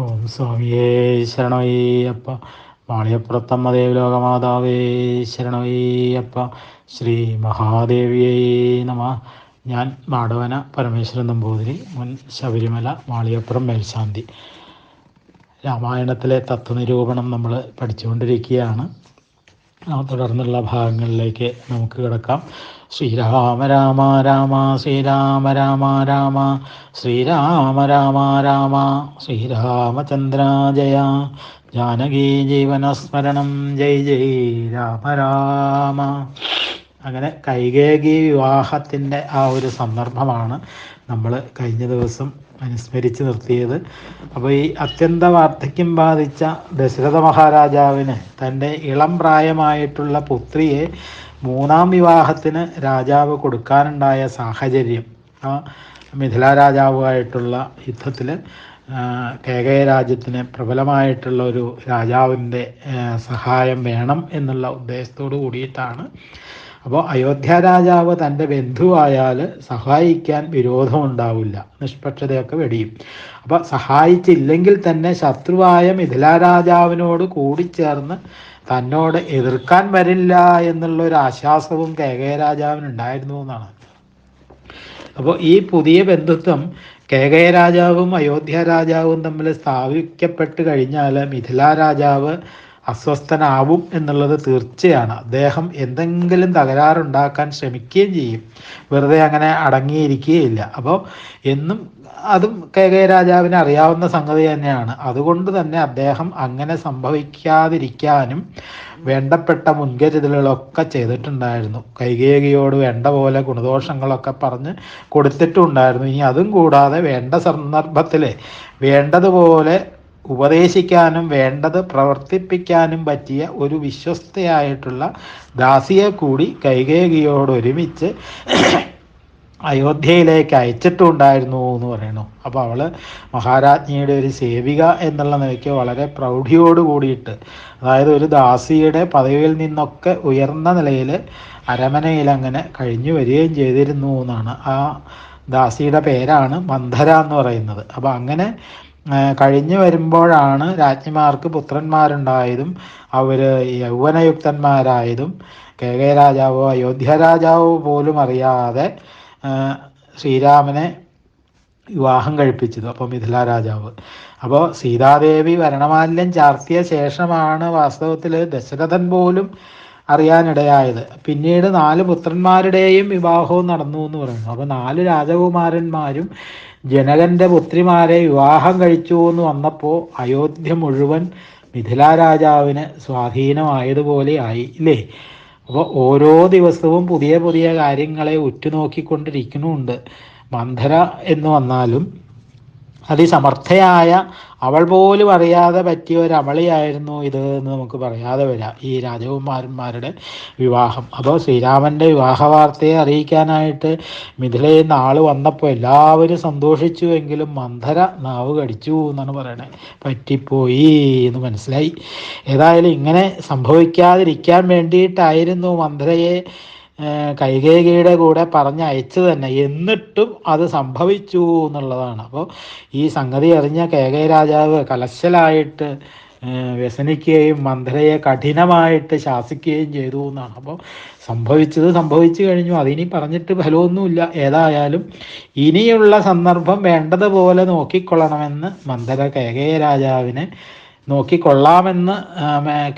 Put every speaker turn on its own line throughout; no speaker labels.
ഓം സ്വാമിയേ ശരണയ്യപ്പ മാളിയപ്പുറത്തമ്മ ദേവലോകമാതാവേ ശരണയ്യപ്പ ശ്രീ മഹാദേവിയേ നമ. ഞാൻ മാടവന പരമേശ്വരൻ നമ്പൂതിരി മുൻ ശബരിമല മാളിയപ്പുറം മേൽശാന്തി. രാമായണത്തിലെ തത്വനിരൂപണം നമ്മൾ പഠിച്ചുകൊണ്ടിരിക്കുകയാണ്. തുടർന്നുള്ള ഭാഗങ്ങളിലേക്ക് നമുക്ക് കിടക്കാം. ശ്രീരാമ രാമ രാമ ശ്രീരാമ രാമ രാമ ശ്രീരാമ രാമ രാമ ശ്രീരാമചന്ദ്ര ജയ ജാനകി ജീവനസ്മരണം ജയ് ജയ് രാമ രാമ. അങ്ങനെ കൈകേകി വിവാഹത്തിന്റെ ആ ഒരു സന്ദർഭമാണ് നമ്മൾ കഴിഞ്ഞ ദിവസം അനുസ്മരിച്ച് നിർത്തിയത്. അപ്പോൾ ഈ അത്യന്ത വാർദ്ധക്യം ബാധിച്ച ദശരഥ മഹാരാജാവിന് തന്റെ ഇളം പ്രായമായിട്ടുള്ള പുത്രിയെ മൂന്നാം വിവാഹത്തിന് രാജാവ് കൊടുക്കാനുണ്ടായ സാഹചര്യം ആ മിഥില രാജാവുമായിട്ടുള്ള യുദ്ധത്തിൽ കേകയ രാജ്യത്തിന് പ്രബലമായിട്ടുള്ള ഒരു രാജാവിന്റെ സഹായം വേണം എന്നുള്ള ഉദ്ദേശത്തോടു കൂടിയിട്ടാണ് അപ്പോൾ അയോധ്യ രാജാവ് തന്റെ ബന്ധുവായാൽ സഹായിക്കാൻ വിരോധമുണ്ടാവില്ല. നിഷ്പക്ഷതയൊക്കെ വെടിയും. അപ്പോൾ സഹായിച്ചില്ലെങ്കിൽ തന്നെ ശത്രുവായ മിഥില രാജാവിനോട് കൂടിച്ചേർന്ന് തന്നോട് എതിർക്കാൻ വരില്ല എന്നുള്ള ഒരു ആശ്വാസവും കേകയ രാജാവിനുണ്ടായിരുന്നു എന്നാണ്. അപ്പോൾ ഈ പുതിയ ബന്ധുത്വം കേകയ രാജാവും അയോധ്യ രാജാവും തമ്മിൽ സ്ഥാപിക്കപ്പെട്ട് കഴിഞ്ഞാൽ മിഥില രാജാവ് അസ്വസ്ഥനാവും എന്നുള്ളത് തീർച്ചയാണ്. അദ്ദേഹം എന്തെങ്കിലും തകരാറുണ്ടാക്കാൻ ശ്രമിക്കുകയും ചെയ്യും. വെറുതെ അങ്ങനെ അടങ്ങിയിരിക്കുകയില്ല. അപ്പോൾ എന്നും അതും കെ കെ രാജാവിന് അറിയാവുന്ന സംഗതി തന്നെയാണ്. അതുകൊണ്ട് തന്നെ അദ്ദേഹം അങ്ങനെ സംഭവിക്കാതിരിക്കാനും വേണ്ടപ്പെട്ട മുൻകരുതലുകളൊക്കെ ചെയ്തിട്ടുണ്ടായിരുന്നു. കൈകേകിയോട് വേണ്ട പോലെ ഗുണദോഷങ്ങളൊക്കെ പറഞ്ഞ് കൊടുത്തിട്ടുണ്ടായിരുന്നു. ഇനി അതും കൂടാതെ വേണ്ട സന്ദർഭത്തിലെ വേണ്ടതുപോലെ ഉപദേശിക്കാനും വേണ്ടത് പ്രവർത്തിപ്പിക്കാനും പറ്റിയ ഒരു വിശ്വസ്തയായിട്ടുള്ള ദാസിയെ കൂടി കൈകേകിയോടൊരുമിച്ച് അയോധ്യയിലേക്ക് അയച്ചിട്ടുണ്ടായിരുന്നു എന്ന് പറയണു അപ്പോൾ അവൾ മഹാരാജ്ഞിയുടെ ഒരു സേവിക എന്നുള്ള നിലയ്ക്ക് വളരെ പ്രൗഢിയോട് കൂടിയിട്ട് അതായത് ഒരു ദാസിയുടെ പദവിയിൽ നിന്നൊക്കെ ഉയർന്ന നിലയിൽ അരമനയിൽ അങ്ങനെ കഴിഞ്ഞു വരികയും ചെയ്തിരുന്നു എന്നാണ്. ആ ദാസിയുടെ പേരാണ് മന്ധര എന്ന് പറയുന്നത്. അപ്പോൾ അങ്ങനെ കഴിഞ്ഞു വരുമ്പോഴാണ് രാജ്ഞിമാർക്ക് പുത്രന്മാരുണ്ടായതും അവർ യൗവനയുക്തന്മാരായതും കെ കെ രാജാവോ അയോധ്യ രാജാവോ പോലും അറിയാതെ ശ്രീരാമനെ വിവാഹം കഴിപ്പിച്ചത്. അപ്പോൾ മിഥില രാജാവ്. അപ്പോൾ സീതാദേവി വരണമാല്യം ചാർത്തിയ ശേഷമാണ് വാസ്തവത്തിൽ ദശരഥൻ പോലും അറിയാനിടയായത്. പിന്നീട് നാല് പുത്രന്മാരുടെയും വിവാഹവും നടന്നു എന്ന് പറയുന്നു. അപ്പോൾ നാല് രാജകുമാരന്മാരും ജനകന്റെ പുത്രിമാരെ വിവാഹം കഴിച്ചു എന്ന് വന്നപ്പോൾ അയോധ്യ മുഴുവൻ മിഥില രാജാവിന് സ്വാധീനമായതുപോലെ ആയി ഇല്ലേ? അപ്പോൾ ഓരോ ദിവസവും പുതിയ പുതിയ കാര്യങ്ങളെ ഉറ്റുനോക്കിക്കൊണ്ടിരിക്കുന്നുണ്ട്. മന്ധര എന്ന് വന്നാലും അതിസമർത്ഥയായ അവൾ പോലും അറിയാതെ പറ്റിയ ഒരു അമളിയായിരുന്നു ഇത് എന്ന് നമുക്ക് പറയാതെ വരാം. ഈ രാജകുമാരന്മാരുടെ വിവാഹം. അപ്പോൾ ശ്രീരാമന്റെ വിവാഹ വാർത്തയെ അറിയിക്കാനായിട്ട് മിഥിലയിൽ നിന്ന് ആൾ വന്നപ്പോൾ എല്ലാവരും സന്തോഷിച്ചു എങ്കിലും മന്ധര നാവ് കടിച്ചു എന്നാണ് പറയണത് പറ്റിപ്പോയി എന്ന് മനസ്സിലായി. ഏതായാലും ഇങ്ങനെ സംഭവിക്കാതിരിക്കാൻ വേണ്ടിയിട്ടായിരുന്നു മന്ധരയെ കൈകേകിയുടെ കൂടെ പറഞ്ഞയച്ചു തന്നെ എന്നിട്ടും അത് സംഭവിച്ചു എന്നുള്ളതാണ്. അപ്പോൾ ഈ സംഗതി അറിഞ്ഞ കേകയ രാജാവ് കലശലായിട്ട് വ്യസനിക്കുകയും മന്ധരയെ കഠിനമായിട്ട് ശാസിക്കുകയും ചെയ്തു എന്നാണ്. അപ്പോൾ സംഭവിച്ചത് സംഭവിച്ചു കഴിഞ്ഞു. അതിനി പറഞ്ഞിട്ട് ഫലമൊന്നുമില്ല. ഏതായാലും ഇനിയുള്ള സന്ദർഭം വേണ്ടതുപോലെ നോക്കിക്കൊള്ളണമെന്ന് മന്ധര കേകയ രാജാവിനെ നോക്കിക്കൊള്ളാമെന്ന്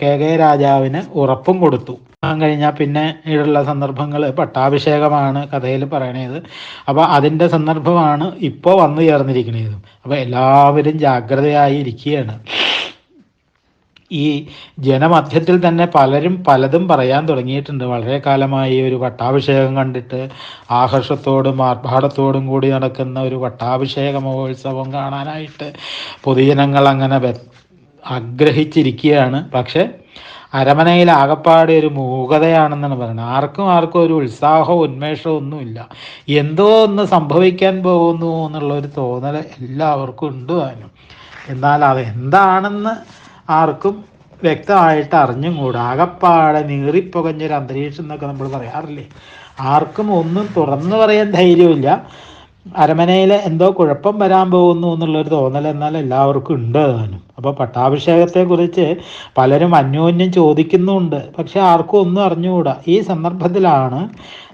കേകയ രാജാവിന് ഉറപ്പും കൊടുത്തു. കഴിഞ്ഞാൽ പിന്നെ ഉള്ള സന്ദർഭങ്ങൾ പട്ടാഭിഷേകമാണ് കഥയിൽ പറയണത്. അപ്പോൾ അതിന്റെ സന്ദർഭമാണ് ഇപ്പോൾ വന്നു ചേർന്നിരിക്കുന്നത് അപ്പോൾ എല്ലാവരും ജാഗ്രതയായി ഇരിക്കുകയാണ്. ഈ ജനമധ്യത്തിൽ തന്നെ പലരും പലതും പറയാൻ തുടങ്ങിയിട്ടുണ്ട്. വളരെ കാലമായി ഒരു പട്ടാഭിഷേകം കണ്ടിട്ട് ആഹർഷത്തോടും ആർഭാടത്തോടും കൂടി നടക്കുന്ന ഒരു പട്ടാഭിഷേക മഹോത്സവം കാണാനായിട്ട് പൊതുജനങ്ങൾ അങ്ങനെ ആഗ്രഹിച്ചിരിക്കുകയാണ്. പക്ഷേ അരമനയിൽ ആകപ്പാടെ ഒരു മൂകതയാണെന്നാണ് പറയുന്നത്. ആർക്കും ആർക്കും ഒരു ഉത്സാഹവും ഉന്മേഷവും ഒന്നുമില്ല. എന്തോ ഒന്ന് സംഭവിക്കാൻ പോകുന്നു എന്നുള്ള ഒരു തോന്നൽ എല്ലാവർക്കും ഉണ്ട് താനും എന്നാൽ അത് എന്താണെന്ന് ആർക്കും വ്യക്തമായിട്ട് അറിഞ്ഞും കൂടെ ആകപ്പാടെ നീറിപ്പുകഞ്ഞൊരു അന്തരീക്ഷം എന്നൊക്കെ നമ്മൾ പറയാറില്ലേ? ആർക്കും ഒന്നും തുറന്നു പറയാൻ ധൈര്യമില്ല അരമനയിൽ എന്തോ കുഴപ്പം വരാൻ പോകുന്നു എന്നുള്ളൊരു തോന്നൽ എന്നാൽ എല്ലാവർക്കും ഉണ്ട് താനും. അപ്പോൾ പട്ടാഭിഷേകത്തെക്കുറിച്ച് പലരും അന്യോന്യം ചോദിക്കുന്നുണ്ട്. പക്ഷെ ആർക്കും ഒന്നും അറിഞ്ഞുകൂടാ. ഈ സന്ദർഭത്തിലാണ്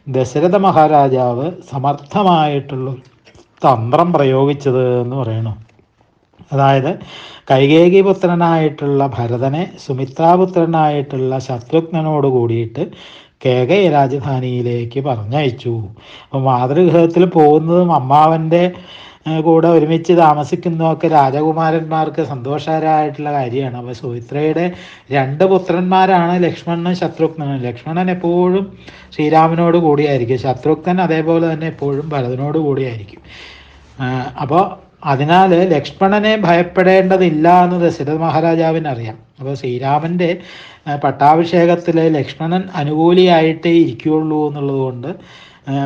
ദശരഥ മഹാരാജാവ് സമർത്ഥമായിട്ടുള്ള തന്ത്രം പ്രയോഗിച്ചത് എന്ന് പറയണു. അതായത് കൈകേകി പുത്രനായിട്ടുള്ള ഭരതനെ സുമിത്രാപുത്രനായിട്ടുള്ള ശത്രുഘ്നനോട് കൂടിയിട്ട് കേകയ രാജധാനിയിലേക്ക് പറഞ്ഞയച്ചു. അപ്പോൾ മാതൃഗൃഹത്തിൽ പോകുന്നതും അമ്മാവന്റെ കൂടെ ഒരുമിച്ച് താമസിക്കുന്നതൊക്കെ രാജകുമാരന്മാർക്ക് സന്തോഷകരമായിട്ടുള്ള കാര്യമാണ്. അപ്പോൾ സുമിത്രയുടെ രണ്ട് പുത്രന്മാരാണ് ലക്ഷ്മണനും ശത്രുഘ്നനും. ലക്ഷ്മണൻ എപ്പോഴും ശ്രീരാമനോട് കൂടിയായിരിക്കും. ശത്രുഘ്നൻ അതേപോലെ തന്നെ എപ്പോഴും ഭരതനോട് കൂടിയായിരിക്കും. അപ്പോൾ അതിനാൽ ലക്ഷ്മണനെ ഭയപ്പെടേണ്ടതില്ല എന്ന് ദശരഥ മഹാരാജാവിന് അറിയാം അപ്പോൾ ശ്രീരാമന്റെ പട്ടാഭിഷേകത്തിൽ ലക്ഷ്മണൻ അനുകൂലിയായിട്ടേ ഇരിക്കുകയുള്ളൂ എന്നുള്ളതുകൊണ്ട്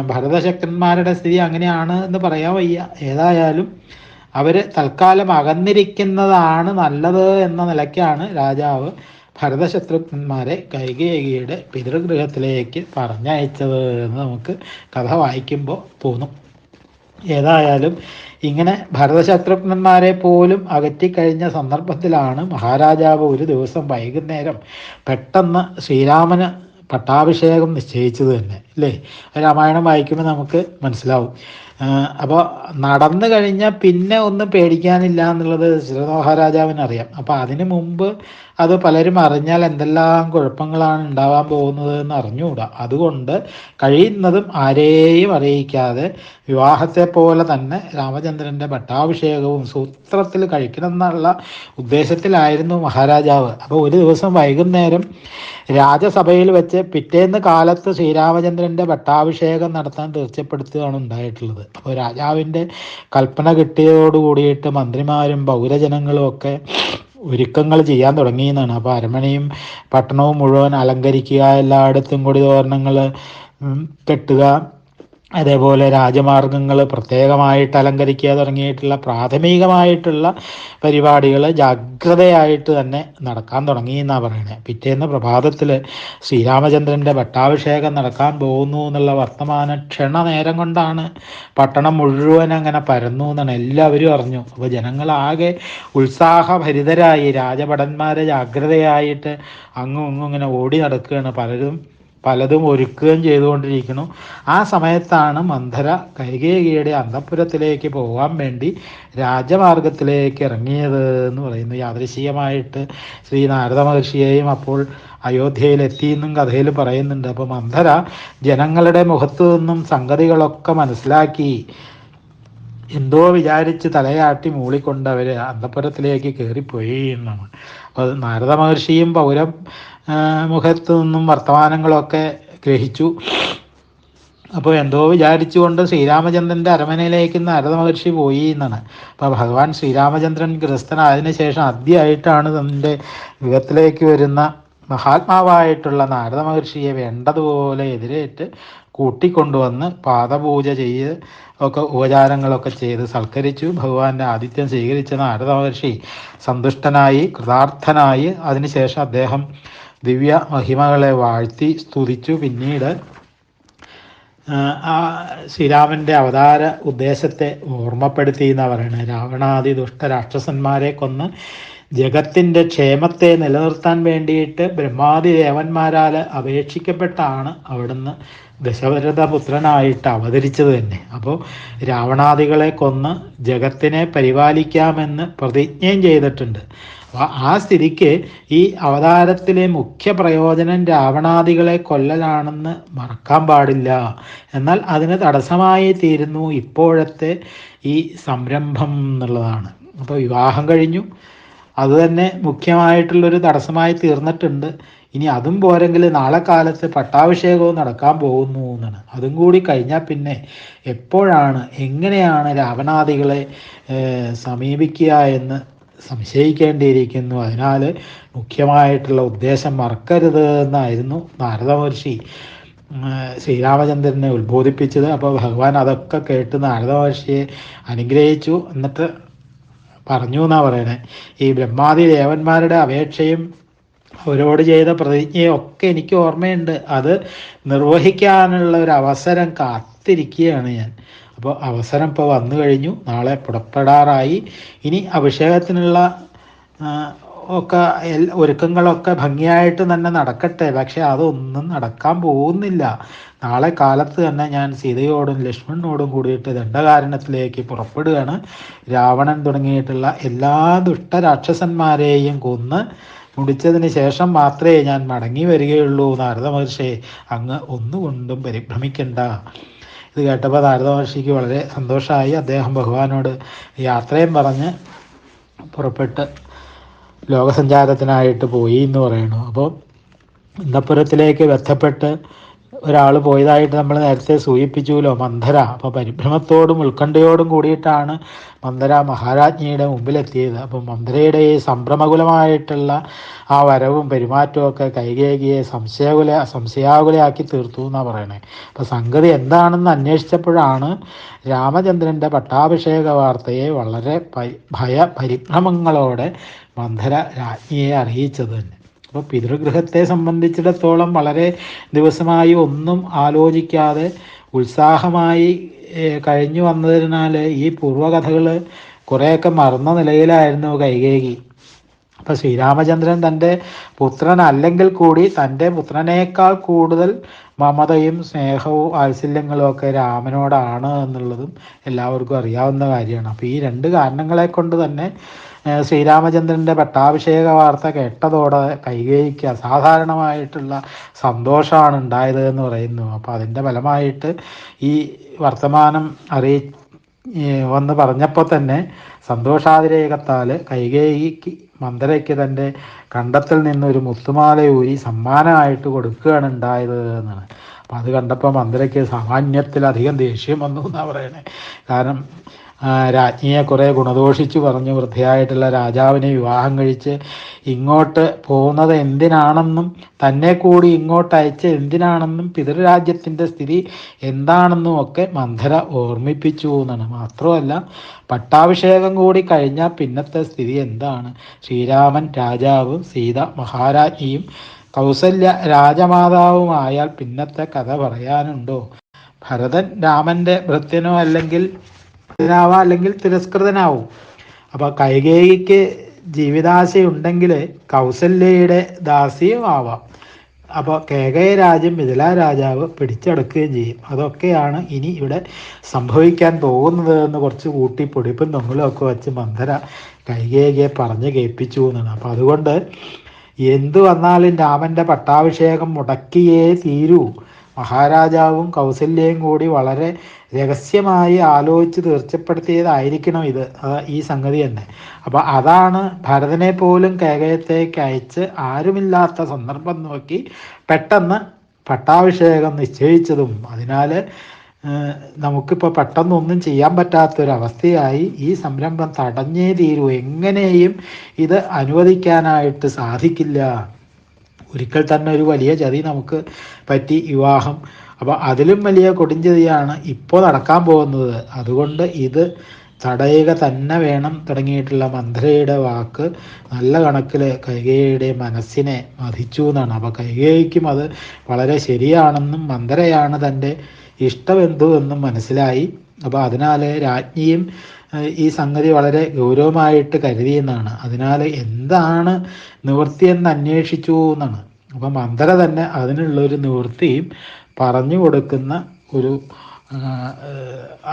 ഭരതശക്തന്മാരുടെ സ്ഥിതി അങ്ങനെയാണ് എന്ന് പറയാൻ വയ്യ. ഏതായാലും അവർ തൽക്കാലം അകന്നിരിക്കുന്നതാണ് നല്ലത് എന്ന നിലയ്ക്കാണ് രാജാവ് ഭരതശത്രുഘ്നന്മാരെ കൈകേകിയുടെ പിതൃഗൃഹത്തിലേക്ക് പറഞ്ഞയച്ചത് എന്ന് നമുക്ക് കഥ വായിക്കുമ്പോൾ തോന്നും. ഏതായാലും ഇങ്ങനെ ഭരതശത്രുഘ്നന്മാരെ പോലും അകറ്റിക്കഴിഞ്ഞ സന്ദർഭത്തിലാണ് മഹാരാജാവ് ഒരു ദിവസം വൈകുന്നേരം പെട്ടെന്ന് ശ്രീരാമന് പട്ടാഭിഷേകം നിശ്ചയിച്ചത് തന്നെ അല്ലേ? രാമായണം വായിക്കുമ്പോൾ നമുക്ക് മനസ്സിലാവും. അപ്പോൾ നടന്നു കഴിഞ്ഞാൽ പിന്നെ ഒന്നും പേടിക്കാനില്ല എന്നുള്ളത് ദശരഥ മഹാരാജാവിന് അറിയാം അപ്പോൾ അതിന് മുമ്പ് അത് പലരും അറിഞ്ഞാൽ എന്തെല്ലാം കുഴപ്പങ്ങളാണ് ഉണ്ടാവാൻ പോകുന്നത് എന്ന് അറിഞ്ഞുകൂടാ. അതുകൊണ്ട് കഴിയുന്നതും ആരെയും അറിയിക്കാതെ വിവാഹത്തെ പോലെ തന്നെ രാമചന്ദ്രന്റെ പട്ടാഭിഷേകവും സൂത്രത്തിൽ കഴിക്കണം എന്നുള്ള ഉദ്ദേശത്തിലായിരുന്നു മഹാരാജാവ്. അപ്പോൾ ഒരു ദിവസം വൈകുന്നേരം രാജസഭയിൽ വെച്ച് പിറ്റേന്ന് കാലത്ത് ശ്രീരാമചന്ദ്രന്റെ പട്ടാഭിഷേകം നടത്താൻ തീർച്ചപ്പെടുത്തുകയാണ് ഉണ്ടായിട്ടുള്ളത്. അപ്പോൾ രാജാവിന്റെ കൽപ്പന കിട്ടിയതോട് കൂടിയിട്ട് മന്ത്രിമാരും പൗരജനങ്ങളും ഒക്കെ ഒരുക്കങ്ങൾ ചെയ്യാൻ തുടങ്ങി എന്നാണ്. അപ്പോൾ അരമനയും പട്ടണവും മുഴുവൻ അലങ്കരിക്കുക എല്ലായിടത്തും കൊടി തോരണങ്ങൾ കെട്ടുക അതേപോലെ രാജമാർഗങ്ങൾ പ്രത്യേകമായിട്ട് അലങ്കരിക്കുക തുടങ്ങിയിട്ടുള്ള പ്രാഥമികമായിട്ടുള്ള പരിപാടികൾ ജാഗ്രതയായിട്ട് തന്നെ നടക്കാൻ തുടങ്ങി എന്നാണ് പറയുന്നത് പിറ്റേന്ന് പ്രഭാതത്തിൽ ശ്രീരാമചന്ദ്രന്റെ പട്ടാഭിഷേകം നടക്കാൻ പോകുന്നു എന്നുള്ള വർത്തമാന ക്ഷണ നേരം കൊണ്ടാണ് പട്ടണം മുഴുവൻ അങ്ങനെ പരന്നു എന്നാണ് എല്ലാവരും അറിഞ്ഞു. അപ്പോൾ ജനങ്ങളാകെ ഉത്സാഹഭരിതരായി രാജഭടന്മാരെ ജാഗ്രതയായിട്ട് അങ്ങും ഇങ്ങും ഇങ്ങനെ ഓടി നടക്കുകയാണ്. പലരും പലതും ഒരുക്കുകയും ചെയ്തുകൊണ്ടിരിക്കുന്നു. ആ സമയത്താണ് മന്ധര കൈകേകിയുടെ അന്തപുരത്തിലേക്ക് പോകാൻ വേണ്ടി രാജമാർഗത്തിലേക്ക് ഇറങ്ങിയത് എന്ന് പറയുന്നു. യാദൃശികമായിട്ട് ശ്രീ നാരദ മഹർഷിയെയും അപ്പോൾ അയോധ്യയിൽ എത്തിയെന്നും കഥയിൽ പറയുന്നുണ്ട്. അപ്പോൾ മന്ധര ജനങ്ങളുടെ മുഖത്തു നിന്നും സംഗതികളൊക്കെ മനസ്സിലാക്കി. എന്തോ വിചാരിച്ച് തലയാട്ടി മൂളിക്കൊണ്ട് അവർ അന്തപുരത്തിലേക്ക് കയറിപ്പോയി എന്നാണ്. അപ്പോൾ നാരദ മഹർഷിയും പൗര മുഖത്തു നിന്നും വർത്തമാനങ്ങളൊക്കെ ഗ്രഹിച്ചു. അപ്പോൾ എന്തോ വിചാരിച്ചുകൊണ്ട് ശ്രീരാമചന്ദ്രന്റെ അരമനയിലേക്ക് നാരദ മഹർഷി പോയി എന്നാണ്. അപ്പോൾ ഭഗവാൻ ശ്രീരാമചന്ദ്രൻ ഗൃഹസ്ഥനായതിനു ശേഷം ആദ്യമായിട്ടാണ് തന്റെ യുഗത്തിലേക്ക് വരുന്ന മഹാത്മാവായിട്ടുള്ള നാരദ മഹർഷിയെ വേണ്ടതുപോലെ എതിരേറ്റ് കൂട്ടിക്കൊണ്ടുവന്ന് പാദപൂജ ചെയ്ത് ഒക്കെ ഉപചാരങ്ങളൊക്കെ ചെയ്ത് സൽക്കരിച്ചു. ഭഗവാന്റെ ആതിഥ്യം സ്വീകരിച്ച നാരദ മഹർഷി സന്തുഷ്ടനായി കൃതാർത്ഥനായി. അതിനുശേഷം അദ്ദേഹം ദിവ്യ മഹിമകളെ വാഴ്ത്തി സ്തുതിച്ചു. പിന്നീട് ആ, ശ്രീരാമന്റെ അവതാര ഉദ്ദേശത്തെ ഓർമ്മപ്പെടുത്തി എന്ന് പറയുന്നത് രാവണാദി ദുഷ്ട രാക്ഷസന്മാരെ കൊന്ന് ജഗത്തിന്റെ ക്ഷേമത്തെ നിലനിർത്താൻ വേണ്ടിയിട്ട് ബ്രഹ്മാദി ദേവന്മാരാൽ അപേക്ഷിക്കപ്പെട്ടാണ് അവിടുന്ന് ദശരഥപുത്രനായിട്ട് അവതരിച്ചത് തന്നെ. അപ്പോൾ രാവണാദികളെ കൊന്ന് ജഗത്തിനെ പരിപാലിക്കാമെന്ന് പ്രതിജ്ഞയും ചെയ്തിട്ടുണ്ട്. അപ്പോൾ ആ സ്ഥിതിക്ക് ഈ അവതാരത്തിലെ മുഖ്യ പ്രയോജനം രാവണാദികളെ കൊല്ലലാണെന്ന് മറക്കാൻ പാടില്ല. എന്നാൽ അതിന് തടസ്സമായി തീരുന്നു ഇപ്പോഴത്തെ ഈ സംരംഭം എന്നുള്ളതാണ്. അപ്പോൾ വിവാഹം കഴിഞ്ഞു. അതുതന്നെ മുഖ്യമായിട്ടുള്ളൊരു തടസ്സമായി തീർന്നിട്ടുണ്ട്. ഇനി അതും പോരെങ്കിൽ നാളെ കാലത്ത് പട്ടാഭിഷേകവും നടക്കാൻ പോകുന്നു എന്നാണ്. അതും കൂടി കഴിഞ്ഞാൽ പിന്നെ എപ്പോഴാണ് എങ്ങനെയാണ് രാവണാദികളെ സമീപിക്കുക എന്ന് സംശയിക്കേണ്ടിയിരിക്കുന്നു. അതിനാൽ മുഖ്യമായിട്ടുള്ള ഉദ്ദേശം മറക്കരുത് എന്നായിരുന്നു നാരദ മഹർഷി ഉം, ശ്രീരാമചന്ദ്രനെ ഉത്ബോധിപ്പിച്ചത്. അപ്പോൾ ഭഗവാൻ അതൊക്കെ കേട്ട് നാരദ മഹർഷിയെ അനുഗ്രഹിച്ചു. എന്നിട്ട് പറഞ്ഞു എന്നാണ് പറയണേ ഈ ബ്രഹ്മാദി ദേവന്മാരുടെ അപേക്ഷയും അവരോട് ചെയ്ത പ്രതിജ്ഞയൊക്കെ എനിക്ക് ഓർമ്മയുണ്ട്. അത് നിർവഹിക്കാനുള്ള ഒരു അവസരം കാത്തിരിക്കുകയാണ് ഞാൻ. അപ്പോൾ അവസരം ഇപ്പോൾ വന്നു കഴിഞ്ഞു. നാളെ പുറപ്പെടാറായി. ഇനി അഭിഷേകത്തിനുള്ള ഒക്കെ ഒരുക്കങ്ങളൊക്കെ ഭംഗിയായിട്ട് തന്നെ നടക്കട്ടെ. പക്ഷെ അതൊന്നും നടക്കാൻ പോകുന്നില്ല. നാളെ കാലത്ത് തന്നെ ഞാൻ സീതയോടും ലക്ഷ്മണനോടും കൂടിയിട്ട് ദണ്ഡകാരണത്തിലേക്ക് പുറപ്പെടുകയാണ്. രാവണൻ തുടങ്ങിയിട്ടുള്ള എല്ലാ ദുഷ്ടരാക്ഷസന്മാരെയും കൊന്ന് മുടിച്ചതിന് ശേഷം മാത്രമേ ഞാൻ മടങ്ങി വരികയുള്ളൂ. നാരദ മഹർഷി അങ്ങ് ഒന്നുകൊണ്ടും പരിഭ്രമിക്കണ്ട. ഇത് കേട്ടപ്പോൾ നാരദ മഹർഷിക്ക് വളരെ സന്തോഷമായി അദ്ദേഹം ഭഗവാനോട് യാത്രയും പറഞ്ഞ് പുറപ്പെട്ട് ലോകസഞ്ചാരത്തിനായിട്ട് പോയി എന്ന് പറയുന്നു. അപ്പോൾ ഇന്നപ്പുരത്തിലേക്ക് ബന്ധപ്പെട്ട് ഒരാൾ പോയതായിട്ട് നമ്മൾ നേരത്തെ സൂചിപ്പിച്ചുല്ലോ മന്ധര അപ്പോൾ പരിഭ്രമത്തോടും ഉത്കണ്ഠയോടും കൂടിയിട്ടാണ് മന്ധര മഹാരാജ്ഞിയുടെ മുമ്പിലെത്തിയത്. അപ്പോൾ മന്ധരയുടെ ഈ സംഭ്രമകുലമായിട്ടുള്ള ആ വരവും പെരുമാറ്റവും ഒക്കെ കൈകേകിയെ സംശയകുല സംശയാകുലയാക്കി തീർത്തു എന്നാണ് പറയണേ. അപ്പോൾ സംഗതി എന്താണെന്ന് അന്വേഷിച്ചപ്പോഴാണ് രാമചന്ദ്രന്റെ പട്ടാഭിഷേക വാർത്തയെ വളരെ ഭയ പരിഭ്രമങ്ങളോടെ മന്ധര രാജ്ഞിയെ അറിയിച്ചത് തന്നെ. അപ്പോൾ പിതൃഗൃഹത്തെ സംബന്ധിച്ചിടത്തോളം വളരെ ദിവസമായി ഒന്നും ആലോചിക്കാതെ ഉത്സാഹമായി കഴിഞ്ഞു വന്നതിനാൽ ഈ പൂർവകഥകൾ കുറേയൊക്കെ മറന്ന നിലയിലായിരുന്നു കൈകേകി. അപ്പോൾ ശ്രീരാമചന്ദ്രൻ തന്റെ പുത്രൻ അല്ലെങ്കിൽ കൂടി തന്റെ പുത്രനേക്കാൾ കൂടുതൽ മമതയും സ്നേഹവും വാത്സല്യങ്ങളും ഒക്കെ രാമനോടാണ് എന്നുള്ളതും എല്ലാവർക്കും അറിയാവുന്ന കാര്യമാണ്. അപ്പോൾ ഈ രണ്ട് കാരണങ്ങളെ കൊണ്ട് തന്നെ ശ്രീരാമചന്ദ്രന്റെ പട്ടാഭിഷേക വാർത്ത കേട്ടതോടെ കൈകേയിക്ക് സാധാരണമായിട്ടുള്ള സന്തോഷമാണ് ഉണ്ടായത് എന്ന് പറയുന്നു. അപ്പോൾ അതിന്റെ ഫലമായിട്ട് ഈ വർത്തമാനം അറിയി വന്ന് പറഞ്ഞപ്പോൾ തന്നെ സന്തോഷാതിരേകത്താൽ കൈകേയിക്ക് മന്ദരയ്ക്ക് തന്റെ കണ്ടത്തിൽ നിന്നൊരു മുത്തുമാല ഊരി സമ്മാനമായിട്ട് കൊടുക്കുകയാണ് ഉണ്ടായത് എന്നാണ്. അപ്പം അത് കണ്ടപ്പോൾ മന്ദരയ്ക്ക് സാമാന്യത്തിലധികം ദേഷ്യം വന്നു എന്നാണ് പറയണേ. കാരണം രാജ്ഞിയെ കുറേ ഗുണദോഷിച്ചു പറഞ്ഞു വൃദ്ധയായിട്ടുള്ള രാജാവിനെ വിവാഹം കഴിച്ച് ഇങ്ങോട്ട് പോകുന്നത് എന്തിനാണെന്നും തന്നെ കൂടി ഇങ്ങോട്ട് അയച്ച് എന്തിനാണെന്നും പിതൃരാജ്യത്തിന്റെ സ്ഥിതി എന്താണെന്നും ഒക്കെ മന്ധര ഓർമ്മിപ്പിച്ചു എന്നാണ്. മാത്രമല്ല പട്ടാഭിഷേകം കൂടി കഴിഞ്ഞാൽ പിന്നത്തെ സ്ഥിതി എന്താണ്? ശ്രീരാമൻ രാജാവും സീത മഹാരാജ്ഞിയും കൗസല്യ രാജമാതാവുമായാൽ പിന്നത്തെ കഥ പറയാനുണ്ടോ? ഭരതൻ രാമന്റെ ഭൃത്യനോ അല്ലെങ്കിൽ ഭക്തനാവാം അല്ലെങ്കിൽ തിരസ്കൃതനാവും. അപ്പോൾ കൈകേയിക്ക് ജീവിതാശയുണ്ടെങ്കിൽ കൗസല്യയുടെ ദാസിയും ആവാം. അപ്പോൾ കേകയ രാജ്യം മിഥില രാജാവ് പിടിച്ചെടുക്കുകയും ചെയ്യും. അതൊക്കെയാണ് ഇനി ഇവിടെ സംഭവിക്കാൻ പോകുന്നത് എന്ന് കുറച്ച് കൂട്ടി പൊടിപ്പും തൊങ്ങലും ഒക്കെ വെച്ച് മന്ധര കൈകേകിയെ പറഞ്ഞ് കേൾപ്പിച്ചു എന്നാണ്. അപ്പോൾ അതുകൊണ്ട് എന്തു വന്നാലും രാമന്റെ പട്ടാഭിഷേകം മുടക്കിയേ തീരൂ. മഹാരാജാവും കൗസല്യയും കൂടി വളരെ രഹസ്യമായി ആലോചിച്ച് തീർച്ചപ്പെടുത്തിയതായിരിക്കണം ഇത് ഈ സംഗതി തന്നെ. അപ്പോൾ അതാണ് ഭരതനെ പോലും കേകയത്തേക്ക് അയച്ച് ആരുമില്ലാത്ത സന്ദർഭം നോക്കി പെട്ടെന്ന് പട്ടാഭിഷേകം നിശ്ചയിച്ചതും അതിനാൽ നമുക്കിപ്പോൾ പെട്ടെന്നൊന്നും ചെയ്യാൻ പറ്റാത്തൊരവസ്ഥയായി ഈ സംരംഭം തടഞ്ഞേ തീരൂ. എങ്ങനെയും ഇത് അനുവദിക്കാനായിട്ട് സാധിക്കില്ല. ഒരിക്കൽ തന്നെ ഒരു വലിയ ചതി നമുക്ക് പറ്റി വിവാഹം. അപ്പോൾ അതിലും വലിയ കൊടുംചതിയാണ് ഇപ്പോൾ നടക്കാൻ പോകുന്നത്. അതുകൊണ്ട് ഇത് തടയുക തന്നെ വേണം തുടങ്ങിയിട്ടുള്ള മന്ത്രിയുടെ വാക്ക് നല്ല കണക്കിൽ കൈകേയുടെ മനസ്സിനെ മതിച്ചു എന്നാണ്. അപ്പോൾ കൈകേയിക്കും അത് വളരെ ശരിയാണെന്നും മന്ത്രയാണ് തന്റെ ഇഷ്ടബന്ധു എന്നും മനസ്സിലായി. അപ്പോൾ അതിനാൽ രാജ്ഞിയും ഈ സംഗതി വളരെ ഗൗരവമായിട്ട് കരുതിയെന്നാണ് അതിനാൽ എന്താണ് നിവൃത്തി എന്ന് അന്വേഷിച്ചു എന്നാണ്. അപ്പം മന്ദര തന്നെ അതിനുള്ളൊരു നിവൃത്തിയും പറഞ്ഞു കൊടുക്കുന്ന ഒരു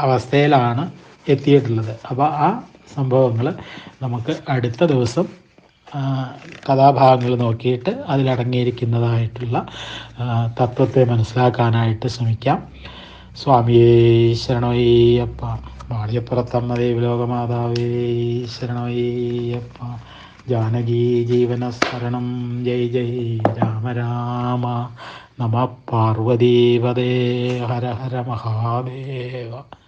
അവസ്ഥയിലാണ് എത്തിയിട്ടുള്ളത്. അപ്പോൾ ആ സംഭവങ്ങൾ നമുക്ക് അടുത്ത ദിവസം കഥാഭാഗങ്ങൾ നോക്കിയിട്ട് അതിലടങ്ങിയിരിക്കുന്നതായിട്ടുള്ള തത്വത്തെ മനസ്സിലാക്കാനായിട്ട് ശ്രമിക്കാം. സ്വാമിയേ ശരണോയ്യപ്പ മാളിയപ്പുറത്തമ്മ ദേവലോകമാതാവേ ശരണോയ്യപ്പ ജാനകീ ജീവനസ്മരണം. ജയ് ജയ് രാമ രാമ. നമ പാർവതീപദേ ഹര ഹര മഹാദേവ.